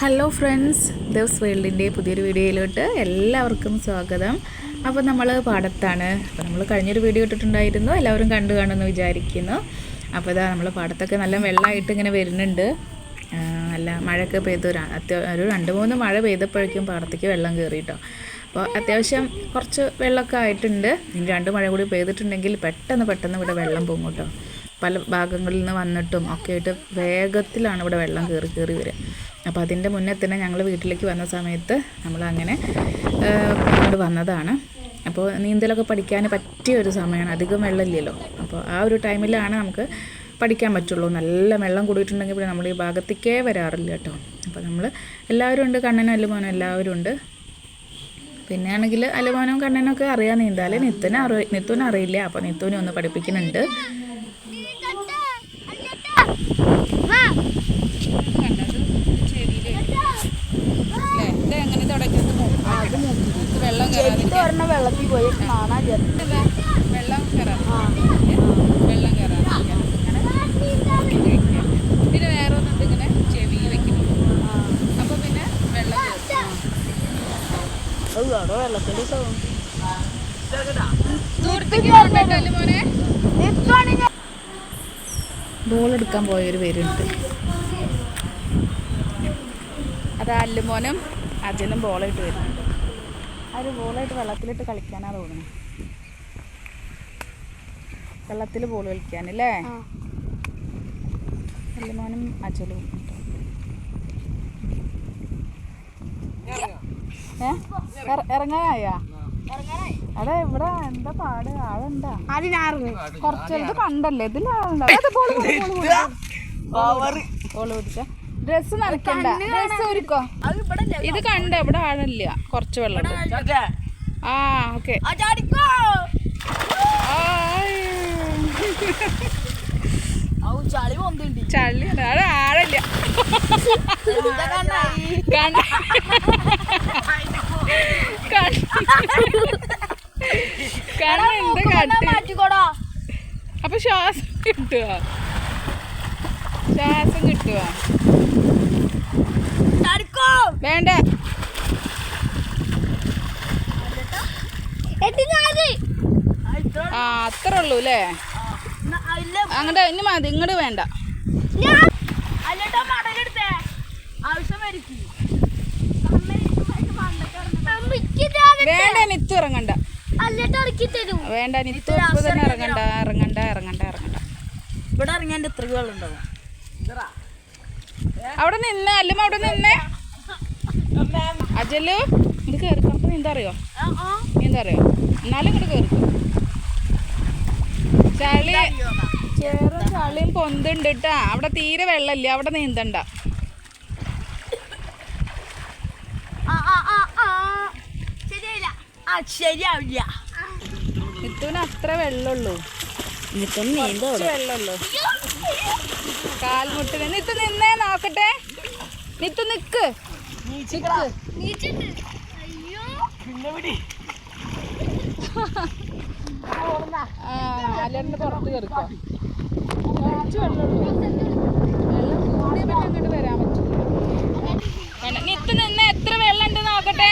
Hello friends Dev's വേൾഡിന്റെ പുതിയൊരു വീഡിയോയിലോട്ട് എല്ലാവർക്കും സ്വാഗതം. അപ്പോൾ നമ്മൾ പാടത്താണ്. അപ്പോൾ നമ്മൾ കഴിഞ്ഞൊരു വീഡിയോ ഇട്ടിട്ടുണ്ടായിരുന്നു. എല്ലാവരും കണ്ടു കാണുമെന്ന് വിചാരിക്കുന്നു. അപ്പോൾ ഇതാ നമ്മൾ പാടത്തൊക്കെ നല്ല വെള്ളമായിട്ട് ഇങ്ങനെ വരുന്നുണ്ട്. നല്ല മഴയൊക്കെ പെയ്ത്. ഒരു ഒരു രണ്ട് മൂന്ന് മഴ പെയ്തപ്പോഴേക്കും പാടത്തേക്ക് വെള്ളം കയറിയിട്ടോ അപ്പോൾ അത്യാവശ്യം കുറച്ച് വെള്ളമൊക്കെ ആയിട്ടുണ്ട്. ഇനി രണ്ട് മഴ കൂടി പെയ്തിട്ടുണ്ടെങ്കിൽ പെട്ടെന്ന് പെട്ടെന്ന് ഇവിടെ വെള്ളം പോകും കേട്ടോ. പല ഭാഗങ്ങളിൽ നിന്ന് വന്നിട്ടും ഒക്കെ ആയിട്ട് വേഗത്തിലാണ് ഇവിടെ വെള്ളം കയറി കയറി വരിക അപ്പോൾ അതിന്റെ മുന്നേ തന്നെ ഞങ്ങൾ വീട്ടിലേക്ക് വന്ന സമയത്ത് നമ്മൾ അങ്ങനെ അങ്ങോട്ട് വന്നതാണ്. അപ്പോൾ നീന്തലൊക്കെ പഠിക്കാൻ പറ്റിയ ഒരു സമയമാണ്. അധികം വെള്ളമില്ലല്ലോ. അപ്പോൾ ആ ഒരു ടൈമിലാണ് നമുക്ക് പഠിക്കാൻ പറ്റുള്ളൂ. നല്ല വെള്ളം കൂടിയിട്ടുണ്ടെങ്കിൽ പിന്നെ നമ്മൾ ഈ ഭാഗത്തേക്കേ വരാറില്ല കേട്ടോ. അപ്പോൾ നമ്മൾ എല്ലാവരും ഉണ്ട്. കണ്ണനും അല്ലുമോനും എല്ലാവരും ഉണ്ട്. പിന്നെ ആണെങ്കിൽ കണ്ണനും കണ്ണനൊക്കെ അറിയാൻ നീന്താൽ നിത്തുന് അറി നിത്തുന് അറിയില്ല. അപ്പോൾ നിത്തുവിനെ ഒന്ന് പഠിപ്പിക്കുന്നുണ്ട് വെള്ളം പറഞ്ഞ വെള്ളത്തിൽ പോയി കാണാൻ വെള്ളം കയറാം വെള്ളം കയറാം പിന്നെ വേറെ ഒന്നുണ്ട് ഇങ്ങനെ ചെവി വെക്കുന്നു അപ്പൊ പിന്നെ വെള്ളം കയറും അവിടെ വെള്ളത്തിന്റെ സൗണ്ട് ദൂരത്തേക്ക് വരണ്ടല്ലോ മോനെ? ബോൾ എടുക്കാൻ പോയൊരു പേരുണ്ട്. അത് അല്ലുമോനും അജനും ബോളായിട്ട് വരുന്നുണ്ട്. ഒരു ബോളായിട്ട് വെള്ളത്തിലിട്ട് കളിക്കാനാ തോന്നുന്നു. വെള്ളത്തിൽ ബോൾ കളിക്കാനല്ലേ അല്ലുമോനും അജലും. ഏ? ഇറ- ഇറങ്ങാനായാ? അതെ ഇവിടെ എന്താ പാട്? ആളുണ്ടാ? കുറച്ച് കണ്ടല്ലേ? ഇതിലാളുണ്ടോ ഡ്രസ് നനക്കണ്ട. ഡ്രസ് ഒരുക്കോ? ഇത് കണ്ട ഇവിടെ ആളില്ല. കുറച്ച് വെള്ളം. ആ ഓക്കെ. ചളി കണ്ട കട്ട് മാറ്റിക്കോടാ. അപ്പൊ ശ്വാസം കിട്ടുക ശ്വാസം കിട്ടുക വേണ്ട? ആ അത്ര ഉള്ളൂ അല്ലേ? അങ്ങോട്ട് ഇനി മതി ഇങ്ങോട്ട് വേണ്ട. വേണ്ട നിത്തു ഇറങ്ങണ്ട. വേണ്ട നിത്തു ഇപ്പൊ തന്നെ ഇറങ്ങണ്ട ഇറങ്ങണ്ട ഇറങ്ങണ്ട ഇറങ്ങണ്ട. ഇവിടെ വെള്ളം ഉണ്ടാവും. അവിടെ നിന്നേ അല്ലും അവിടെ നിന്നേ. അജൽ ഇത് കയറിക്കപ്പോ എന്താ അറിയോ എന്താ അറിയോ എന്നാലും ഇങ്ങോട്ട് കയറിക്കും ചളി ചേറും ചളിയും പൊന്തുണ്ട് ട്ടാ അവിടെ തീരെ വെള്ളമില്ല അവിടെ നീന്തണ്ട. ശരിയാവില്ല. നിത്തുവിന് അത്ര വെള്ളമുള്ളൂ. കുറച്ച് വെള്ളമുള്ളൂ. കാൽമുട്ടിന്. നിത്തു നിന്നേ നോക്കട്ടെ. നിത്തു നിക്ക്. അലറിന്റെ പുറത്ത് കയറിക്കോ കുറച്ച് വെള്ളമുള്ളൂ വെള്ളം കൂടിയ പിന്നെ അങ്ങോട്ട് വരാൻ പറ്റില്ല വേണ്ട നിത്തു നിന്ന് എത്ര വെള്ളം ഉണ്ട് നോക്കട്ടെ.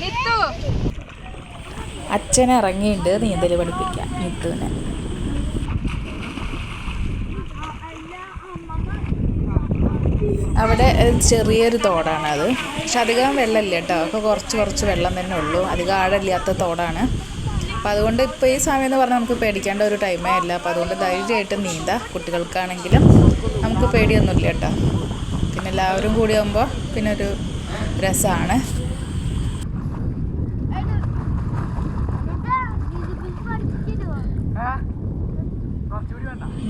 നിത്തു. അച്ഛനെ ഇറങ്ങിയിട്ട് നീന്തൽ പഠിപ്പിക്കാം നിത്തുവിനെ. അവിടെ ചെറിയൊരു തോടാണ് അത് പക്ഷെ അധികം വെള്ളമില്ല കേട്ടോ. അപ്പോൾ കുറച്ച് കുറച്ച് വെള്ളം തന്നെ ഉള്ളൂ. അധികം ആഴമില്ലാത്ത തോടാണ്. അപ്പം അതുകൊണ്ട് ഇപ്പോൾ ഈ സമയം എന്ന് പറഞ്ഞാൽ നമുക്ക് പേടിക്കേണ്ട ഒരു ടൈമേ അല്ല അപ്പോൾ അതുകൊണ്ട് ധൈര്യമായിട്ട് നീന്താം. കുട്ടികൾക്കാണെങ്കിലും നമുക്ക് പേടിയൊന്നുമില്ല കേട്ടോ. പിന്നെ എല്ലാവരും കൂടി ആകുമ്പോൾ പിന്നെ ഒരു രസമാണ്.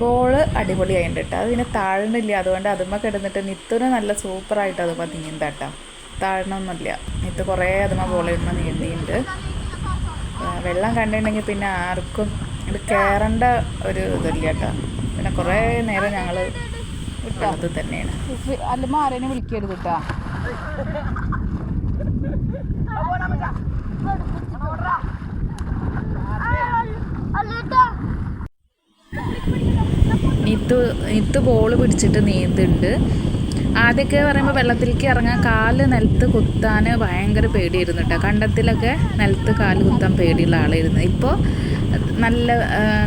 ബോൾ അടിപൊളിയായിട്ടുണ്ട് കേട്ടോ. അത് പിന്നെ താഴണില്ല അതുകൊണ്ട് അതുമ്മ കിടന്നിട്ട് നിത്തുന് നല്ല സൂപ്പറായിട്ട് അതുമ്മ നീന്താട്ടോ താഴണമൊന്നുമില്ല നിത്ത് കുറേ അതുമ്മ ബോൾ ഇടുമ്പോൾ നീന്തിയിട്ടുണ്ട്. വെള്ളം കണ്ടിട്ടുണ്ടെങ്കിൽ പിന്നെ ആർക്കും ഇത് കയറേണ്ട ഒരു ഇതില്ല കേട്ടോ. പിന്നെ കുറേ നേരം ഞങ്ങൾ വെള്ളത്തിൽ തന്നെയാണ്. അല്ലുമ്മ ആരെയും വിളിക്കരുത് കേട്ടോ. നിത്ത് നെയ്ത്ത് ബോൾ പിടിച്ചിട്ട് നീന്തുണ്ട്. ആദ്യമൊക്കെ പറയുമ്പോൾ വെള്ളത്തിലേക്ക് ഇറങ്ങാൻ കാൽ നിലത്ത് കുത്താൻ ഭയങ്കര പേടിയായിരുന്നു കേട്ടോ കണ്ടത്തിലൊക്കെ നിലത്ത് കാൽ കുത്താൻ പേടിയുള്ള ആളായിരുന്നു. ഇപ്പോൾ നല്ല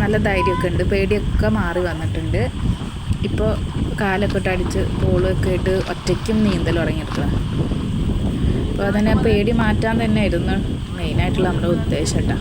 നല്ല ധൈര്യമൊക്കെ ഉണ്ട്. പേടിയൊക്കെ മാറി വന്നിട്ടുണ്ട്. ഇപ്പോൾ കാലൊക്കെ ഇട്ട് അടിച്ച് ബോളൊക്കെ ഇട്ട് ഒറ്റയ്ക്കും നീന്തൽ തുടങ്ങിയിട്ടുള്ള അപ്പോൾ അതിനെ പേടി മാറ്റാൻ തന്നെ തന്നെയായിരുന്നു മെയിനായിട്ടുള്ള നമ്മുടെ ഉദ്ദേശം കേട്ടോ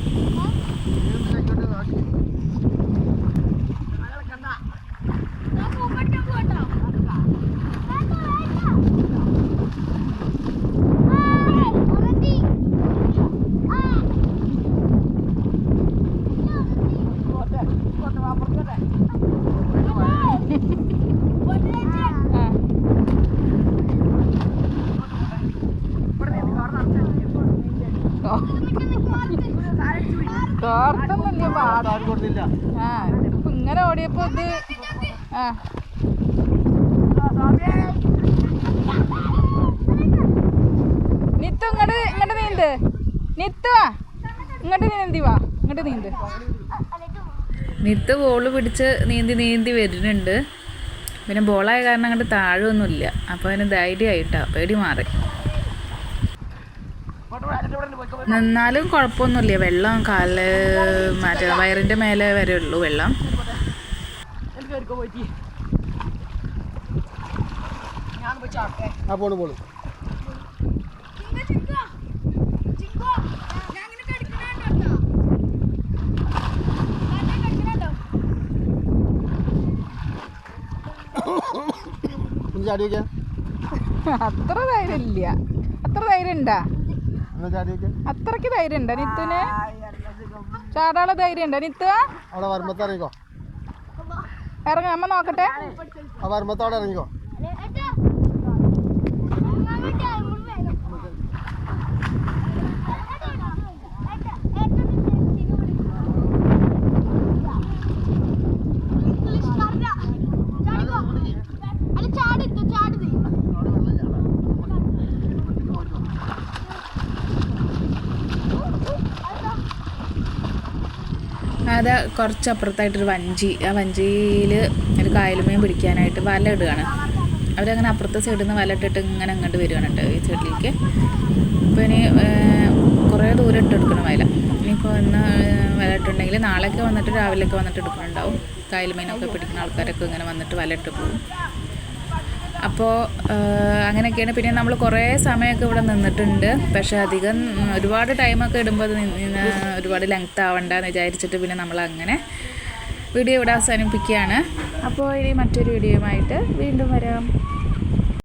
തോർത്തൊന്നുമില്ല ആ ഇതിപ്പോ ഇങ്ങനെ ഓടിയപ്പോ ഇത് ആ. നിത്തു ഇങ്ങോട്ട് ഇങ്ങോട്ട് നീന്ത്. നിത്തു വാ. ഇങ്ങോട്ട് നീന്തി വാ. ഇങ്ങോട്ട് നീന്ത്. നിത്ത് ബോൾ പിടിച്ച് നീന്തി നീന്തി വരുന്നുണ്ട്. പിന്നെ ബോളായ കാരണം അങ്ങോട്ട് താഴൊന്നുമില്ല. അപ്പോൾ അതിന് ധൈര്യമായിട്ടാണ് പേടി മാറി. നിന്നാലും കുഴപ്പമൊന്നുമില്ല. വെള്ളം കാൽ മറ്റേ വയറിന്റെ മേലെ വരെ ഉള്ളൂ വെള്ളം. ആ പോണു പോണു. അത്ര ധൈര്യം ഇല്ല അത്ര ധൈര്യം ഉണ്ടാ അത്രയ്ക്ക് ധൈര്യം ഉണ്ടോ നിത്തുന്? ചാടാനുള്ള ധൈര്യം ഉണ്ടോ നിത്തു? അവിടെ വർമ്മത്ത് ഇറങ്ങിക്കോ. ഇറങ്ങ അമ്മ നോക്കട്ടെ. അവിടെ ഇറങ്ങിക്കോ. അത് കുറച്ച് അപ്പുറത്തായിട്ടൊരു വഞ്ചി ആ വഞ്ചിയിൽ ഒരു കായലുമേയും പിടിക്കാനായിട്ട് വല ഇടുകയാണ്. അവരങ്ങനെ അപ്പുറത്തെ സൈഡിൽ നിന്ന് വല ഇട്ടിട്ട് ഇങ്ങനെ അങ്ങോട്ട് കേട്ടോ ഈ സൈഡിലേക്ക്. അപ്പോൾ ഇനി കുറേ ദൂരം ഇട്ടെടുക്കണം വല. ഇനിയിപ്പോൾ ഇന്ന് വല ഇട്ടുണ്ടെങ്കിൽ നാളെയൊക്കെ വന്നിട്ട് രാവിലെയൊക്കെ വന്നിട്ട് എടുക്കുന്നുണ്ടാവും. കായലുമീനൊക്കെ പിടിക്കുന്ന ആൾക്കാരൊക്കെ ഇങ്ങനെ വന്നിട്ട് വല ഇട്ട് പോകും. അപ്പോൾ അങ്ങനെയൊക്കെയാണ് പിന്നെ നമ്മൾ കുറേ സമയമൊക്കെ ഇവിടെ നിന്നിട്ടുണ്ട്. പക്ഷേ അധികം ഒരുപാട് ടൈമൊക്കെ ഇടുമ്പോൾ ഒരുപാട് ലെങ്ത് ആവണ്ടെന്ന് വിചാരിച്ചിട്ട് പിന്നെ നമ്മൾ അങ്ങനെ വീഡിയോ ഇവിടെ അവസാനിപ്പിക്കുകയാണ്. അപ്പോൾ ഇനി മറ്റൊരു വീഡിയോയുമായിട്ട് വീണ്ടും വരാം.